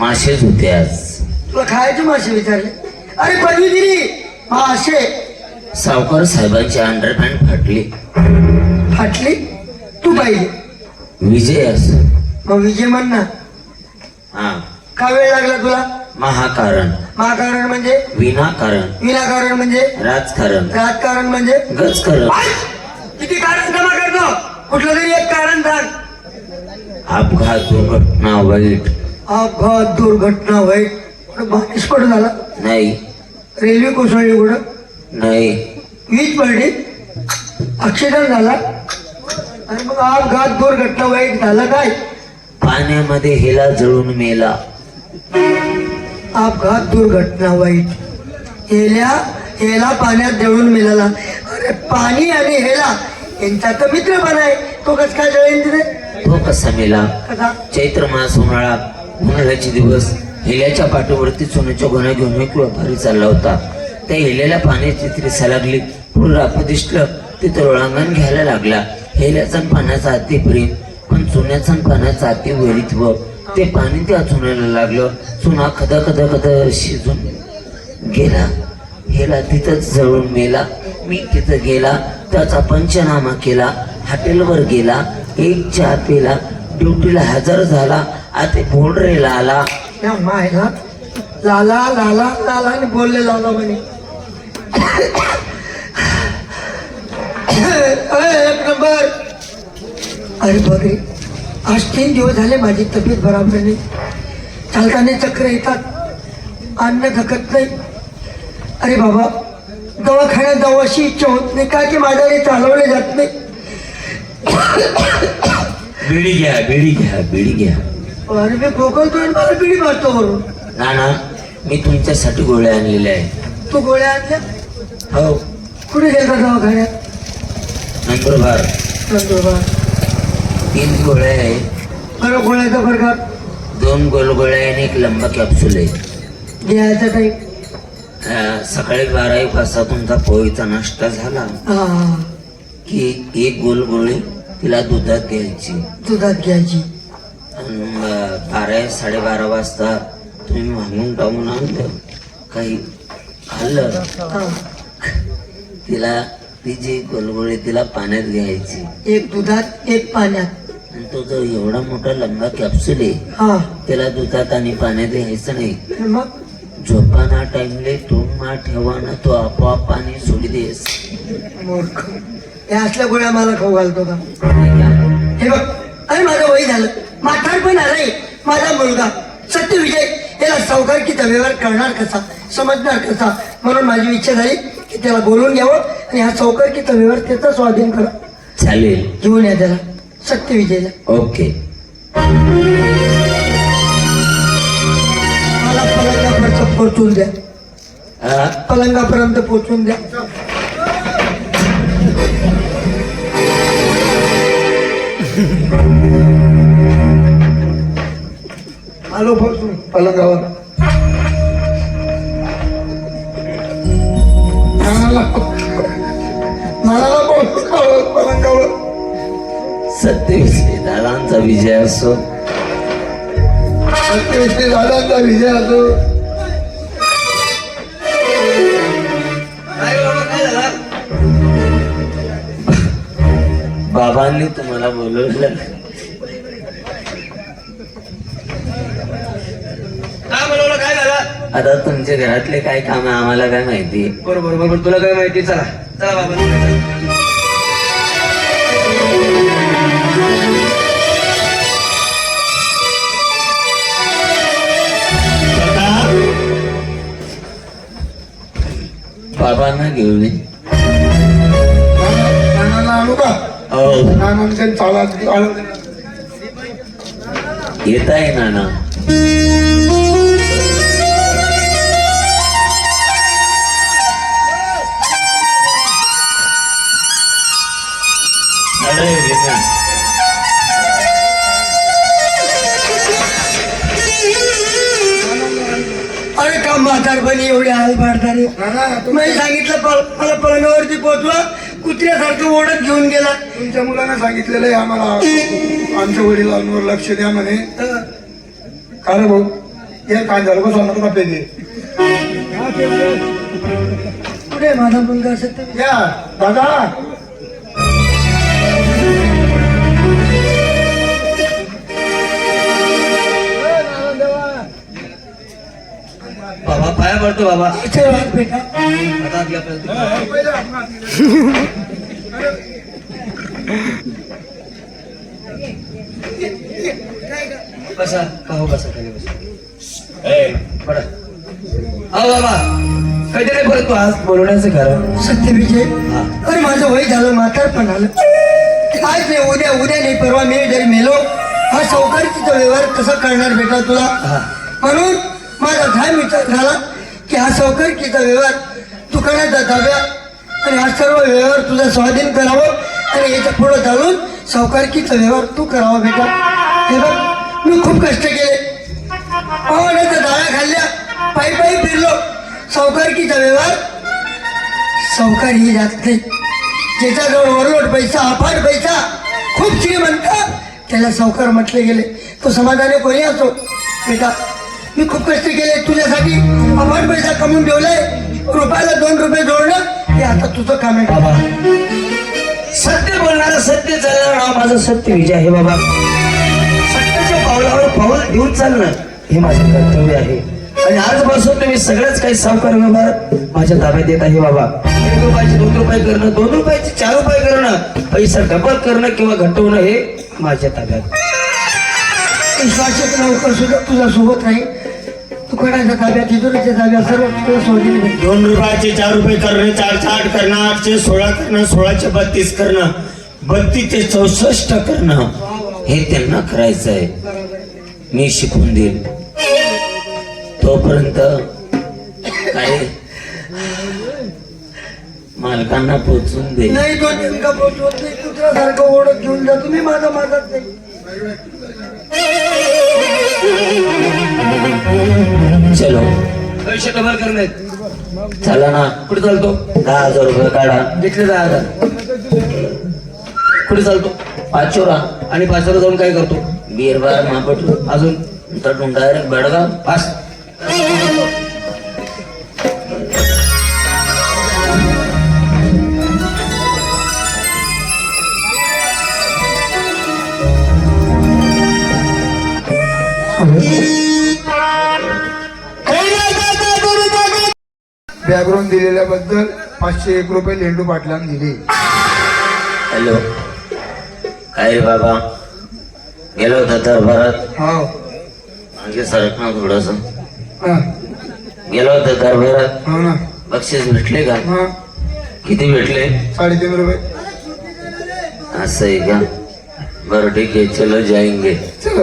मासेच होते आज. तुला खायचे मासे विचारले अरे पदवी दिली. मासे. सावकार साहेबांची अंडरपॅन्ट फाटली. फाटली? तू पाहिजे विजय असं. मग विजय म्हण ना. हा. का वेळ लागला तुला? महाकारण. महाकारण म्हणजे? विनाकारण. विनाकारण म्हणजे? राजकारण. राजकारण म्हणजे? गजकारण. किती कारण जमा करतो. कुठलं तरी एक कारण सांग. अपघात दुर्घटना वाईट. अपघात दुर्घटना वाईट. कुठं पडून आला? नाही. रेल्वे कोसळली कुठं? नाही. वीज पडली. ऍक्सिडेंट झाला. आणि मग अपघात दुर्घटना वाईट झालं काय? पाण्यामध्ये हेला जळून मेला. अपघात दुर्घटना वाईट. हेल्या हेला पाण्यात जळून मिळाला अरे पाणी आणि हेला यांचा तर मित्र पण आहे. तो कस काय जळेल तिथे? तो कसा मेला? कसा? चैत्र मास उन्हाळा. उन्हाळ्याचे दिवस. हेल्याच्या पाठीवरती सोन्याच्या गोण्या घेऊन एक व्यापारी चालला होता. त्या हेल्याला पाण्याची त्रिसा लागली. पुढे राप दिसलं तिथं घ्यायला लागला. हेल्याचा पाण्याचा अति प्रेम. पण सोन्याचा पाण्याचा अति वैरित्व. ते पाणी त्या चुन्याला लागलं. चुना खद खद खद शिजून गेला. हेला तिथंच जळून मेला. मी तिथं गेला. त्याचा पंचनामा केला. हॉटेलवर गेला. एक चहा पेला. ड्युटीला हजर झाला. आता बोर्डरेला आला या मायला लाला लाला लाला आणि बोलले लाला म्हणे. एक नंबर. अरे बघे आज तीन दिवस झाले माझी तब्येत बराबर नाही चालताना चक्र येतात. अन्न धकत नाही. अरे बाबा दवाखान्यात जाऊ अशी इच्छा होत नाही का की माझ्याने चालवले जात नाही? बिडी घ्या बिडी घ्या बिडी घ्या. अरे मी खोकलतोय आणि मला पिढी मारतो वरून ना ना मी तुमच्यासाठी गोळ्या आणलेल्या आहे तू गोळ्या आणल्या? हो. कुठे गेलता दवाखान्यात? नंदुरबार. नंदुरबार. तीन गोळ्या आहे बरं गोळ्याचा प्रकार दोन गोल गोळ्या आणि एक लंबा कॅप्सूल आहे. घ्यायचा टाईम अं, सकाळी बारा एक वाजता तुमचा पोळीचा नाश्ता झाला. हा. की एक गोल गोळी तिला दुधात घ्यायची. दुधात घ्यायची. बारा साडेबारा वाजता तुम्ही मागून टाकून आणलं. काही खाल्लं. तिला तिची गोलगोळी तिला पाण्यात घ्यायची. एक दुधात एक पाण्यात. आणि तो जो एवढा मोठा लंबा कॅप्सूल आहे हा. त्याला दुधात आणि पाण्यात घ्यायचं नाही. मग? झोपाना टाइमले टोमा ठेवाना तो आपोआप पाणी सोडी देस. मूर्ख. हे असल्या गोळ्या मला खाऊ घालतो का? हे बघ अरे माझं वय झालं. म्हातार पण आलंय. माझा मुलगा. सत्य विजय याला सावकार की व्यवहार करणार कसा? समजणार कसा? म्हणून माझी इच्छा झाली की त्याला बोलून घ्यावं आणि हा सावकार की व्यवहार त्याचा स्वाधीन करा. चालेल. घेऊन या त्याला. सत्य विजयला. ओके. मला पलंगापर्यंत पोहोचून द्या? पलंगापर्यंत पोहोचून द्या. आलो पोहोचून पलंगावर पलंगावर सत्यविजय दादांचा विजय असो. सत्यविषयी दादांचा विजय असो. बाबांनी तुम्हाला बोलवलं काय बोलवलं काय झालं आता तुमच्या घरातले काय काम आहे? आम्हाला काय माहिती? बरोबर बरोबर. तुला काय माहिती? चला. चला बाबा बाबांना घेऊन हो. येत आहे नाना. अरे का म्हातारपणी एवढे हाल पाडतारे तुम्ही सांगितलं पल- मला पलंगावरती पोहोचवा कुत्र्यासारखं ओढत घेऊन गेला. तुमच्या मुलांना सांगितलेलं आहे आम्हाला. आमच्या वडिलांवर लक्ष द्या म्हणे. अं, का रे भाऊ? काय झालं? बस का ते कुठे आहे माझा मुलगा? या दादा. पडतो बाबा. बसा का हो बसा खाली बसा. पडा अहो बाबा काहीतरी परत तू आज बोलवण्याचं कारण सत्य विजय. अरे माझं वय झालं म्हातार पण आलं आज नाही उद्या उद्या नाही परवा मी जरी मेलो हा सावकारीचा व्यवहार कसा करणार बेटा तुला? हा. म्हणून माझा झाला. की हा सावकारीचा व्यवहार? दुकानाचा ताब्या आणि हा सर्व व्यवहार तुझा स्वाधीन करावं आणि याच्या पुढं चालून सावकारकीचा व्यवहार तू करावा बेटा. हे बघ मी खूप कष्ट केले. पावण्याच्या दाळ्या खाल्ल्या पायी पायी फिरलो. सावकारकीचा व्यवहार सावकार ही जात नाही. ज्याच्याजवळ वरलोट पैसा अफाट पैसा खूप श्रीमंत त्याला सावकार म्हटले गेले. तो समाजाने कोणी असो? बेटा मी खूप कष्ट केले. तुझ्यासाठी अफाट पैसा कमवून ठेवलाय. रुपयाला दोन रुपये जोडणं हे आता तुझं काम आहे बाबा. सत्य बोलणारं सत्य चालणार हा माझं सत्य विजय आहे बाबा. सत्याच्या पावलावर पाऊल देऊन चालणं हे माझे कर्तव्य आहे. आणि आजपासून तुम्ही सगळंच काही सावकार व्यवहार माझ्या ताब्यात येत आहे बाबा. एक रुपयाचे दोन रुपये करणं दोन रुपयाचे चार रुपये करणं पैसा डबल करणं किंवा घटवणं हे माझ्या ताब्यात. विश्वासिक लवकर सुद्धा तुझ्या सोबत राहील तू कोणाच्या ताब्यात इतरांच्या ताब्यात सर्व दे. दोन रुपयाचे चार रुपये करणं चारशे आठ करणं आठशे सोळा करणं सोळाशे बत्तीस करणं बत्तीस ते चौसष्ट करणं. हे त्यांना करायचं आहे मी शिकून देईल तोपर्यंत काय? मालकांना पोचून दे नाही तो नेमका पोचवत नाही. कुत्र्यासारखं ओढत घेऊन जा. तुम्ही माझा माझाच नाही. चलो. पैसे डबल करणे. चला ना. कुठे चालतो? दहा हजार रुपये काढा. घेतले दहा हजार. कुठे चालतो? पाचोरा. आणि पाचवर जाऊन काय करतो? बीरबार मापट अजून? तटून डायरेक्ट बेडगाव पाच बॅकग्राऊंड दिलेल्याबद्दल पाचशे एक रुपये लेंडू पाटलांनी दिले. हॅलो. काय रे बाबा? गेलो होता दरबारात हा. मागे सरक ना थोडस. हा. गेलो होता दरबारात हो ना. बक्षीस भेटले का? हा. किती भेटले? साडेतीन रुपये. असं आहे का? बरं ठीक आहे. चलो जाएंगे चल.